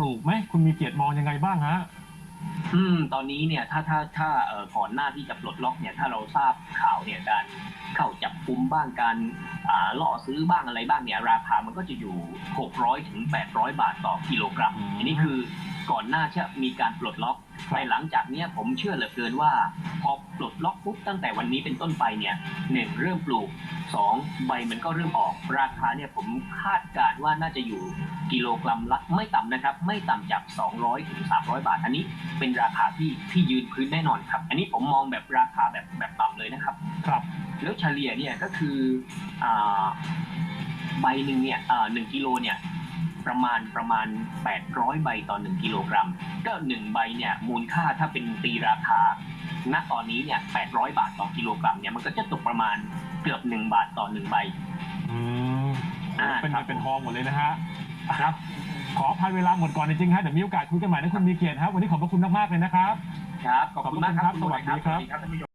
ปลูกไหมคุณมีเกียรติมองยังไงบ้างฮะ อืมตอนนี้เนี่ยถ้าถ้าถ้าเอ่อก่อนหน้าที่จะปลดล็อกเนี่ยถ้าเราทราบข่าวเนี่ยการเข้าจับกุมบ้างการอ่าล่อซื้อบ้างอะไรบ้างเนี่ยราคามันก็จะอยู่ 600ถึง800 บาทต่อกิโลกรัม อืม อันนี้คือก่อนหน้าที่มีการปลดล็อกครับในหลังจากเนี้ยผมเชื่อเหลือเกินว่าพอ ปลดล็อกปุ๊บตั้งแต่วันนี้เป็นต้นไปเนี่ยหนึ่งเริ่มปลูกสองใบมันก็เริ่มออกราคาเนี่ยผมคาดการณ์ว่าน่าจะอยู่กิโลกรัมละไม่ต่ำนะครับ ไม่ต่ำจาก 200ถึง300 บาท อันนี้เป็นราคาที่ที่ยืนพื้นแน่นอนครับ อันนี้ผมมองแบบราคาแบบแบบต่ำเลยนะครับ ครับ แล้วเฉลี่ยเนี่ยก็คืออ่าใบหนึ่งเนี่ยอ่าหนึ่งกิโลเนี่ยประมาณประมาณ 800 ใบต่อ 1 กิโลกรัม ก็หนึ่งใบเนี่ยมูลค่าถ้าเป็นตีราคา ณตอนนี้เนี่ย 800 บาทต่อกิโลกรัมเนี่ย มันก็จะตกประมาณเกือบ 1 บาทต่อ 1 ใบ อืมอ่าเป็นครัเงิบนเป็นทองหมดเลยนะฮะครับ ขออภัยเวลาหมดก่อนจริงๆฮะเดี๋ยวมีโอกาสคุยกันใหม่นะคุณมีเกียรติครับวันนี้ขอบพระคุณมากๆเลยนะครับ ครับ ขอบคุณมากครับขอบคุณครับณหมวยสวัสดีครับ สวัสดีครับท่านผู้ชม